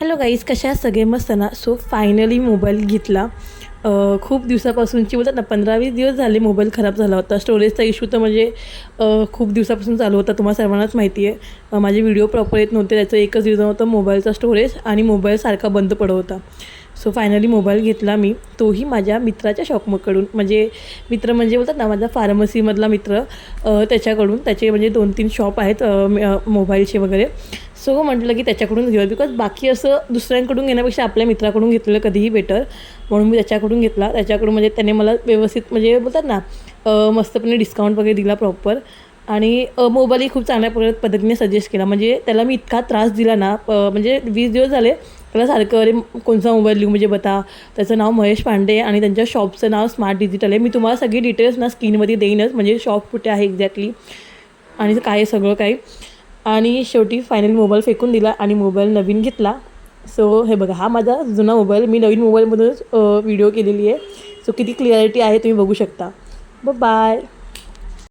Hello guys कशा आहेत? सगळे मस्त ना? सो फायनली मोबाईल घेतला. खूप दिवसापासूनची बोलतात ना पंधरा वीस दिवस झाले मोबाईल खराब झाला होता. स्टोरेजचा इश्यू तर म्हणजे खूप दिवसापासून चालू होता तुम्हाला सर्वांनाच माहिती आहे. माझे व्हिडिओ प्रॉपर येत नव्हते त्याचं एकच रिझन होतं मोबाईलचा स्टोरेज आणि मोबाईल सारखा बंद पडत होता. सो फायनली मोबाईल घेतला मी. तोही माझ्या मित्राच्या शॉपकडून म्हणजे मित्र म्हणजे बोलतात ना माझा फार्मसीमधला मित्र त्याच्याकडून. त्याचे म्हणजे दोन तीन शॉप आहेत मोबाईलचे वगैरे. सो हो, म्हटलं की त्याच्याकडून घेऊया. बिकॉज बाकी असं दुसऱ्यांकडून घेण्यापेक्षा आपल्या मित्राकडून घेतलेलं कधीही बेटर म्हणून मी त्याच्याकडून घेतला. त्याच्याकडून म्हणजे त्याने मला व्यवस्थित म्हणजे बोलतात ना मस्तपणे डिस्काउंट वगैरे दिला प्रॉपर आणि मोबाईलही खूप चांगल्या प्रकारे पद्धतीने सजेस्ट केला. म्हणजे त्याला मी इतका त्रास दिला ना म्हणजे वीस दिवस झाले त्याला सारखं अरे कोणता मोबाईल लिहू म्हणजे बता? त्याचं नाव महेश पांडे आणि त्यांच्या शॉपचं नाव स्मार्ट डिजिटल आहे. मी तुम्हाला सगळी डिटेल्स ना स्क्रीनमध्ये देईनच. म्हणजे शॉप कुठे आहे एक्झॅक्टली आणि काय सगळं काही. आणि शेवटी फायनल मोबाईल फेकून दिला आणि मोबाईल नवीन घेतला. सो हे बघा हा माझा जुना मोबाईल मी नवीन मोबाईलमधूनच व्हिडिओ केलेली आहे. सो किती क्लिअरिटी आहे तुम्ही बघू शकता. ब बाय